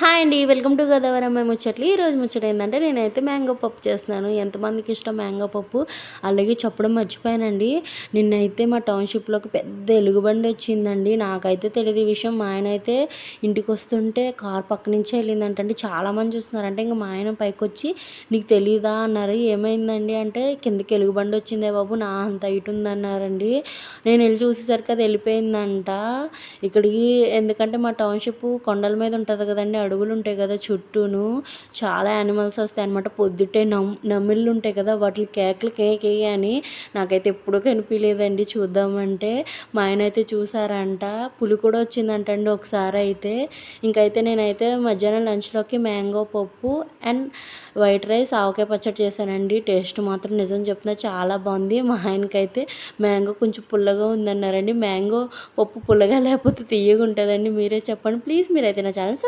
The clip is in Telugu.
హాయ్ అండి వెల్కమ్ టు గోదావరి అమ్మాయి ముచ్చట్లు. ఈరోజు ముచ్చట ఏంటంటే నేనైతే మ్యాంగో పప్పు చేస్తున్నాను. ఎంతమందికి ఇష్టం మ్యాంగో పప్పు? అలాగే చెప్పడం మర్చిపోయానండి. నిన్నైతే మా టౌన్షిప్లోకి పెద్ద ఎలుగుబండి వచ్చిందండి. నాకైతే తెలియదు ఈ విషయం. మా ఆయన అయితే ఇంటికి వస్తుంటే కార్ పక్క నుంచే వెళ్ళిందంటండి. చాలామంది చూస్తున్నారు అంటే ఇంకా మా ఆయన పైకి వచ్చి నీకు తెలియదా అన్నారు. ఏమైందండి అంటే కిందకి ఎలుగుబండి వచ్చిందే బాబు నా అంత ఇటు ఉందన్నారండి. నేను వెళ్ళి చూసేసరికి అది వెళ్ళిపోయిందంట. ఇక్కడికి ఎందుకంటే మా టౌన్షిప్ కొండల మీద ఉంటుంది కదండి అడవులు ఉంటాయి కదా చుట్టూను. చాలా యానిమల్స్ వస్తాయి అనమాట పొద్దుటే నమ్ నమిళ్ళు ఉంటాయి కదా. వాటి కేకలు కేకే అని నాకైతే ఎప్పుడూ కనిపించలేదండి చూద్దామంటే మా ఆయన అయితే చూసారంట. పులి కూడా వచ్చిందంటండి ఒకసారి అయితే ఇంకైతే నేనైతే మధ్యాహ్నం లంచ్లోకి మ్యాంగో పప్పు అండ్ వైట్ రైస్ ఆవకాయ పచ్చడి చేశానండి. టేస్ట్ మాత్రం నిజం చెప్తున్నా చాలా బాగుంది. మా ఆయనకైతే మ్యాంగో కొంచెం పుల్లగా ఉందన్నారండి. మ్యాంగో పప్పు పుల్లగా లేకపోతే తీయగా ఉంటుందండి మీరే చెప్పండి. ప్లీజ్ మీరైతే నా ఛానల్